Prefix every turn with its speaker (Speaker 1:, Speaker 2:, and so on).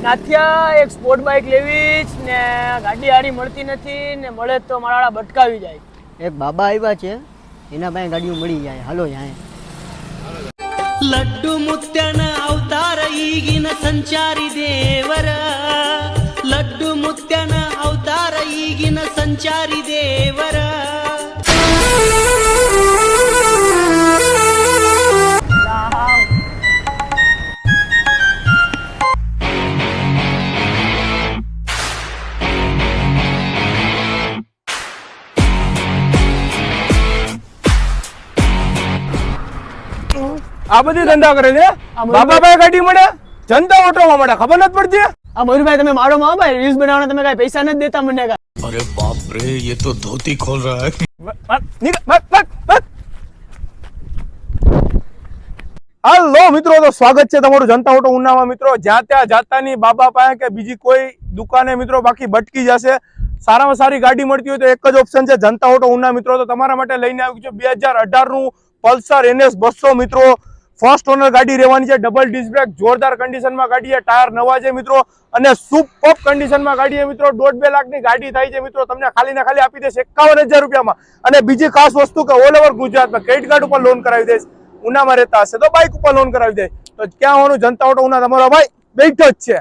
Speaker 1: નાથિયા એક sport bike લેવી જ ને ગાડી હારી મળતી નથી ને મળે તો મારા બટકાવી જાય
Speaker 2: એક બાબા આવ્યા છે એના પાસે ગાડીઓ મળી જાય હાલો ત્યાં
Speaker 3: ಲಡ್ಡು ಮುತ್ಯನ ಅವತಾರ ಈಗಿನ ಸಂಚಾರಿ ದೇವರ ಲಡ್ಡು ಮುತ್ಯನ ಅವತಾರ ಈಗಿನ ಸಂಚಾರಿ ದೇವರ
Speaker 4: આ બધી ધંધા કરે છે? બાપા ભાઈ મળે જનતા ઓટોમાં મળે ખબર નથી પડતી.
Speaker 1: આ મયુરભાઈ તમે મારો માં રીલ્સ બનાવવાના તમે કઈ પૈસા નથી દેતા મને કાંઈ?
Speaker 5: અરે બાપ રે ये તો ધોતી ખોલ રહા હે
Speaker 4: હાલો મિત્રો તો સ્વાગત છે તમારું જનતા ઓટો ઉનામાં. મિત્રો જ્યાં ત્યાં જાતાની બાબા પાસે કે બીજી કોઈ દુકાને મિત્રો બાકી બટકી જશે. સારામાં સારી ગાડી મળતી હોય તો એક જ ઓપ્શન છે જનતા ઓટો ઉના. મિત્રો તો તમારા માટે લઈને આવ્યું છે. બે હજાર અઢારનું પલ્સર એનએસ બસો મિત્રો. ફર્સ્ટ ઓનર ગાડી રહેવાની છે. ડબલ ડિસ્ક બ્રેક જોરદાર કન્ડિશનમાં ગાડી છે ટાયર નવા છે મિત્રો. અને સુપર કન્ડિશનમાં ગાડી છે મિત્રો, દોઢ બે લાખની ગાડી થાય છે મિત્રો. તમને ખાલી ને ખાલી આપી દેશે એકાવન હજાર રૂપિયામાં. અને બીજી ખાસ વસ્તુ કે ઓલ ઓવર ગુજરાતમાં ક્રેડિટ કાર્ડ ઉપર લોન કરાવી દઈશ. ઉનામાં રહેતા હશે તો બાઇક ઉપર લોન કરાવી દે તો ક્યાં હોવાનું જનતા ઓટો ઉના તમારો ભાઈ બેઠો જ છે.